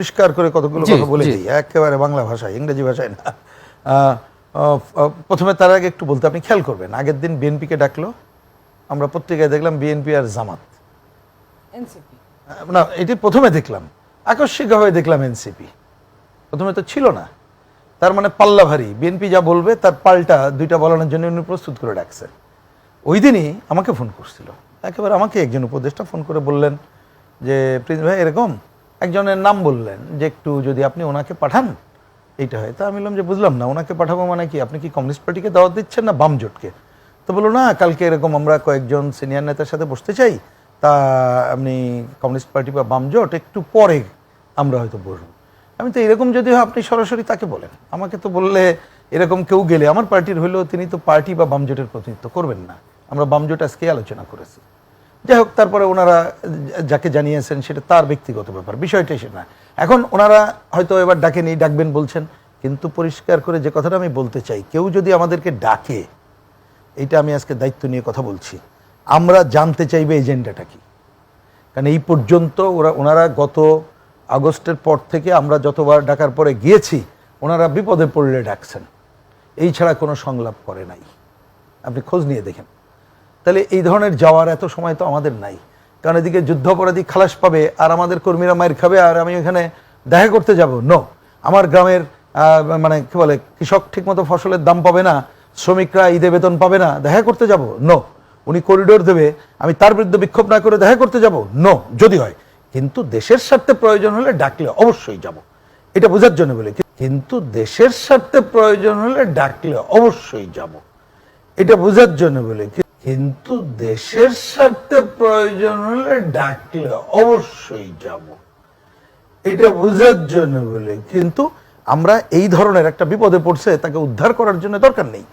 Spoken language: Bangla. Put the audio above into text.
পরিষ্কার করে কতগুলো কথা বলে দিই। একেবারে বাংলা ভাষায় ইংরেজি ভাষায় না। প্রথমে তার আগে একটু বলতে আপনি খেয়াল করবেন আগের দিন বিএনপিকে ডাকলো আমরা পত্রিকায় দেখলাম বিএনপি আর জামাত। এনসিপি। না এটি প্রথমে দেখলাম আকস্মিকভাবে দেখলাম এনসিপি। প্রথমে তো ছিল না। তার মানে পাল্লা ভারী। বিএনপি যা বলবে তার পাল্টা দুইটা বলানোর জন্য উনি প্রস্তুত করে ডাকছে ওই দিনই আমাকে ফোন করছিল। একেবারে আমাকে একজন উপদেষ্টা ফোন করে বললেন যে প্রিন্স ভাই এরকম একজনের নাম বললেন যে একটু যদি আপনি ওনাকে পাঠান, এইটা হয়। তা আমি বললাম যে বুঝলাম না, ওনাকে পাঠাবো মানে কি? আপনি কি কমিউনিস্ট পার্টিকে দাওয়াত দিচ্ছেন না বাম জোটকে? তো বলল, না, কালকে এরকম আমরা কয়েকজন সিনিয়র নেতার সাথে বসতে চাই। তা আপনি কমিউনিস্ট পার্টি বা বাম জোট, একটু পরে আমরা হয়তো বসবো। আমি তো এরকম যদি হয়, আপনি সরাসরি তাকে বলেন। আমাকে তো বললে এরকম কেউ গেলে, আমার পার্টির হইলেও তিনি তো পার্টি বা বাম জোটের প্রতিনিধিত্ব করবেন না। আমরা বাম জোট আজকে আলোচনা করেছি। যাই হোক, তারপরে ওনারা যাকে জানিয়েছেন সেটা তার ব্যক্তিগত ব্যাপার, বিষয়টা সে না। এখন ওনারা হয়তো এবার ডাকেনি ডাকবেন বলছেন, কিন্তু পরিষ্কার করে যে কথাটা আমি বলতে চাই, কেউ যদি আমাদেরকে ডাকে, এইটা আমি আজকে দায়িত্ব নিয়ে কথা বলছি। আমরা জানতে চাইবে এজেন্ডাটা কি। কারণ এই পর্যন্ত ওরা, ওনারা গত আগস্টের পর থেকে আমরা যতবার ডাকার পরে গিয়েছি, ওনারা বিপদে পড়লে ডাকছেন। এই ছাড়া কোনো সংলাপ করে নাই। আপনি খোঁজ নিয়ে দেখেন। তাহলে এই ধরনের যাওয়ার এত সময় তো আমাদের নাই। কারণ এদিকে যুদ্ধাপরাধী খালাস পাবে, আর আমাদের কর্মীরা মায়ের খাবে, আর আমি এখানে দেখা করতে যাব। নো আমার গ্রামের মানে কি বলে, কৃষক ঠিকমতো ফসলের দাম পাবে না, শ্রমিকরা ঈদে বেতন পাবে না, দেখা করতে যাব। নো উনি করিডোর দেবে, আমি তার বিরুদ্ধে বিক্ষোভ না করে দেখা করতে যাব। নো যদি হয়। কিন্তু দেশের স্বার্থে প্রয়োজন হলে ডাকলে অবশ্যই যাব। এটা বোঝার জন্য বলি। কিন্তু দেশের স্বার্থে প্রয়োজন হলে ডাকলে অবশ্যই যাব। এটা বোঝার জন্য বলে। কিন্তু দেশের স্বার্থে প্রয়োজন হলে ডাকলে অবশ্যই যাব। এটা বোঝার জন্য বলে, কিন্তু আমরা এই ধরনের একটা বিপদে পড়ছে, তাকে উদ্ধার করার জন্য দরকার নেই।